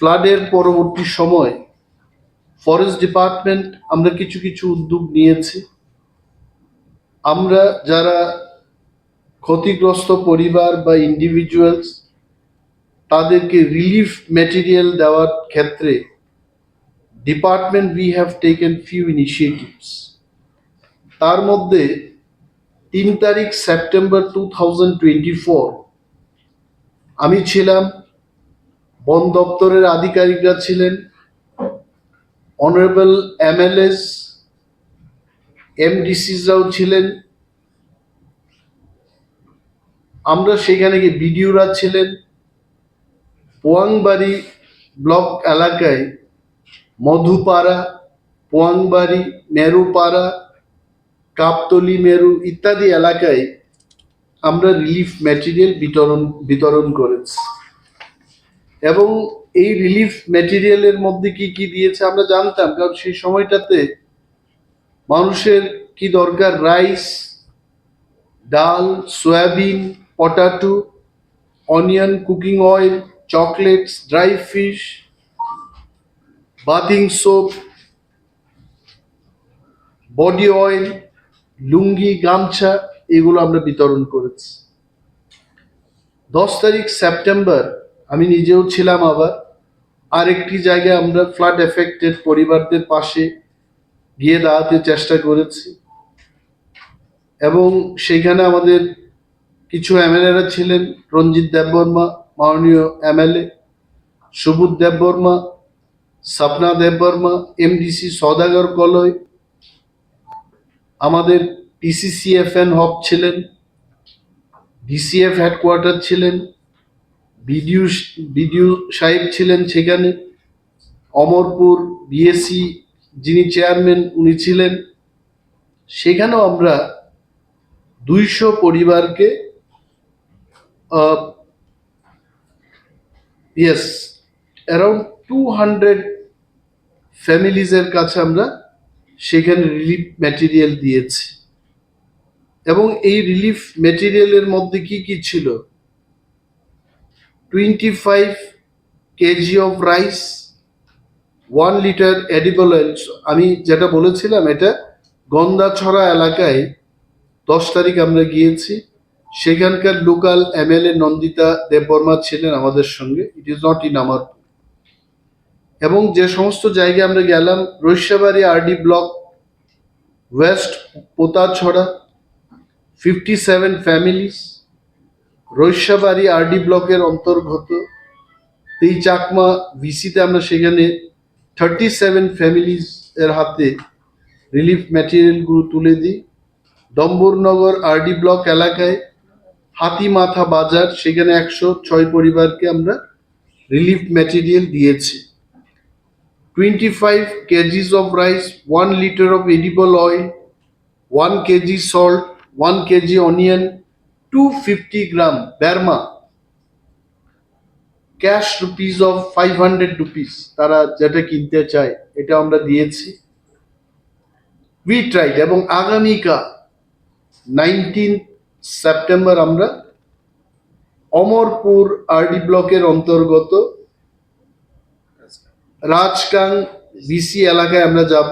ফ্লাডের পরবর্তী সময় forest department আমরা কিছু কিছু উদ্যোগ নিয়েছি। আমরা যারা ক্ষতিগ্রস্ত পরিবার বা ইন্ডিভিজুয়ালস তাদেরকে রিলিফ মেটেরিয়াল দেওয়ার ক্ষেত্রে department we have taken few initiatives তার মধ্যে তিন তারিখ September two thousand twenty four আমি ছিলাম বন দপ্তরের আধিকারিকরা ছিলেন। অনারেবল এমএলএস এমডিসিসরাও ছিলেন। আমরা সেখানে গিয়ে বিডিওরা ছিলেন। পোয়াংবাড়ি ব্লক এলাকায় মধুপাড়া, পোয়াংবাড়ি, মেরুপাড়া, কাপতলি, মেরু ইত্যাদি এলাকায় আমরা রিলিফ ম্যাটেরিয়াল বিতরণ বিতরণ করেছি। এবং এই রিলিফ ম্যাটেরিয়ালের মধ্যে কি কি দিয়েছে আমরা জানতাম, কারণ সেই সময়টাতে মানুষের কি দরকার? Rice dal, soybean potato onion cooking oil chocolates dry fish bathing soap body oil lungi, gamchha, এগুলো আমরা বিতরণ করেছি। দশ তারিখ সেপ্টেম্বর আমি নিজেও ছিলাম আবার। আরেকটি জায়গায় আমরা ফ্লাড এফেক্টেড পরিবারদের পাশে গিয়ে দাঁড়াতে চেষ্টা করেছি। এবং সেখানে আমাদের কিছু এমএলএরা ছিলেন, রঞ্জিত দেববর্মা, মাননীয় এমএলএ সুবোধ দেববর্মা, স্বপ্না দেববর্মা, এমডিসি সদাগর কলয়, আমাদের পিসিসিএফএন হব ছিলেন, ডিসিএফ হেডকোয়ার্টার ছিলেন বিডিও বিডিও সাহেব ছিলেন সেখানে। অমরপুর বিএসসি যিনি চেয়ারম্যান উনি ছিলেন। সেখানেও আমরা দুইশো পরিবারকে ইয়েস অ্যারাউন্ড টু হান্ড্রেড ফ্যামিলিজের কাছে আমরা সেখানে রিলিফ ম্যাটেরিয়াল দিয়েছি। এবং এই রিলিফ ম্যাটেরিয়ালের মধ্যে কি কি ছিল? Twenty five kg of rice one litre edible oil আমি যেটা বলেছিলাম, এটা গন্দাছড়া এলাকায় দশ তারিখ আমরা গিয়েছি। সেখানকার লোকাল এমএলএ নন্দিতা দেববর্মা ছিলেন আমাদের সঙ্গে। ইট ইজ নট ইন আমার এবং যে সমস্ত জায়গায় আমরা গেলাম, Raishabari RD block west Potachhara fifty seven families Raishabari RD ব্লকের অন্তর্গত এই চাকমা ভিসিতে আমরা সেখানে থার্টি সেভেন ফ্যামিলিজ এর হাতে রিলিফ ম্যাটেরিয়ালগুলো তুলে দিই। ডম্বরনগর আরডি ব্লক এলাকায় হাতিমাথা বাজার, সেখানে একশো ছয় পরিবারকে আমরা রিলিফ ম্যাটেরিয়াল দিয়েছি। Twenty five kgs of rice one litre of edible oil one kg salt one kg onion two fifty gram ব্যারমা cash rupees of five hundred rupees তারা যেটা কিনতে চায়, এটা আমরা দিয়েছি। উই ট্রাইড এবং আগামীকাল নাইনটিন সেপ্টেম্বর আমরা অমরপুর আরডি ব্লকের অন্তর্গত রাজকাং বিসি এলাকায় আমরা যাব।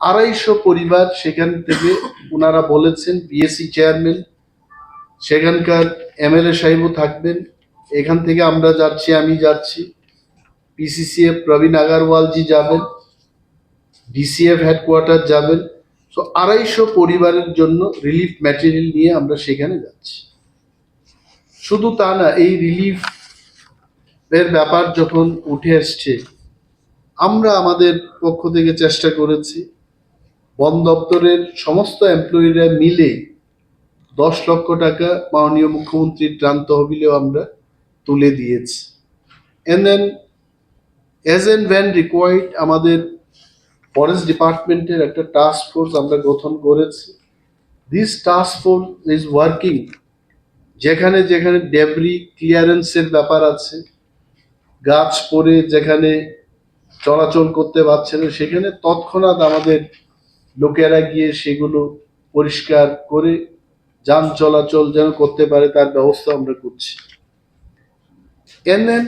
আড়াইশো পরিবার সেখান থেকে ওনারা বলেছেন বিএসসি চেয়ারম্যান সেখানকার এমএলএ সাহেবও থাকবেন। এখান থেকে আমরা যাচ্ছি, আমি যাচ্ছি। পিসিসিএফ প্রবীণ আগারওয়ালজি যাবেন। ডিসিএফ হেডকোয়ার্টার যাবেন। সো আড়াইশো পরিবারের জন্য রিলিফ ম্যাটেরিয়াল নিয়ে আমরা সেখানে যাচ্ছি। শুধু তা না, এই রিলিফ এর ব্যাপার যখন উঠে আসছে, আমরা আমাদের পক্ষ থেকে চেষ্টা করেছি, বন দপ্তরের সমস্ত এমপ্লয়িরা মিলে দশ লক্ষ টাকা মাননীয় মুখ্যমন্ত্রীর ত্রাণ তহবিলেও আমরা তুলে দিয়েছি। And then as and when required আমাদের ফরেস্ট ডিপার্টমেন্টের একটা টাস্ক ফোর্স আমরা গঠন করেছি। This task force is working যেখানে যেখানে ডেবরি ক্লিয়ারেন্সের ব্যাপার আছে, গাছ পড়ে যেখানে চলাচল করতে পারছে না, সেখানে তৎক্ষণাৎ আমাদের লোকেরা গিয়ে সেগুলো পরিষ্কার করে যান চলাচল যেন করতে পারে, তার ব্যবস্থা আমরা করছি। এন দেন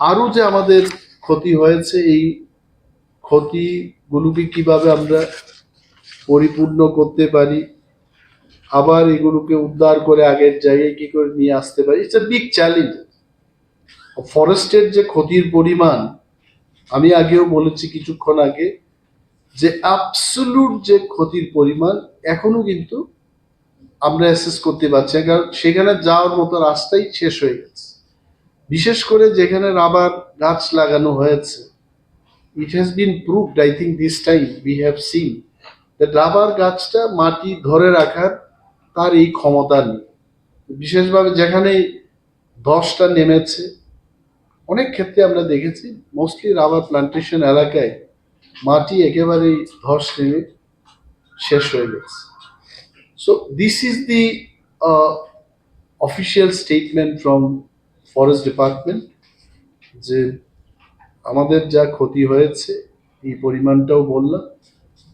আরও যে আমাদের ক্ষতি হয়েছে, এই ক্ষতিগুলোকে কীভাবে আমরা পরিপূর্ণ করতে পারি, আবার এগুলোকে উদ্ধার করে আগের জায়গায় কি করে নিয়ে আসতে পারি ইটস এ বিগ চ্যালেঞ্জ ফরেস্টের যে ক্ষতির পরিমাণ, আমি আগেও বলেছি কিছুক্ষণ আগে, যে অ্যাবসলুট যে ক্ষতির পরিমাণ, এখনও কিন্তু আমরা অ্যাসেস করতে পারছি কারণ সেখানে যাওয়ার মতো রাস্তাই শেষ হয়ে গেছে। বিশেষ করে যেখানে রাবার গাছ লাগানো হয়েছে it has been proved I think this time we have seen rubber গাছটা মাটি ধরে রাখার তার এই ক্ষমতা নেই। বিশেষভাবে যেখানে ধসটা নেমেছে, অনেক ক্ষেত্রে আমরা দেখেছি মোস্টলি রাবার প্লান্টেশন এলাকায় মাটি একেবারেই ধস নেমে শেষ হয়ে গেছে। So this is the official statement from forest department যে আমাদের যা ক্ষতি হয়েছে, এই পরিমাণটাও বললাম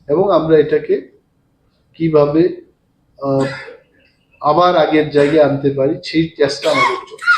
এবং আমরা এটাকে কীভাবে আবার আগের জায়গায় আনতে পারি, সেই চেষ্টা আমাদের চলছে।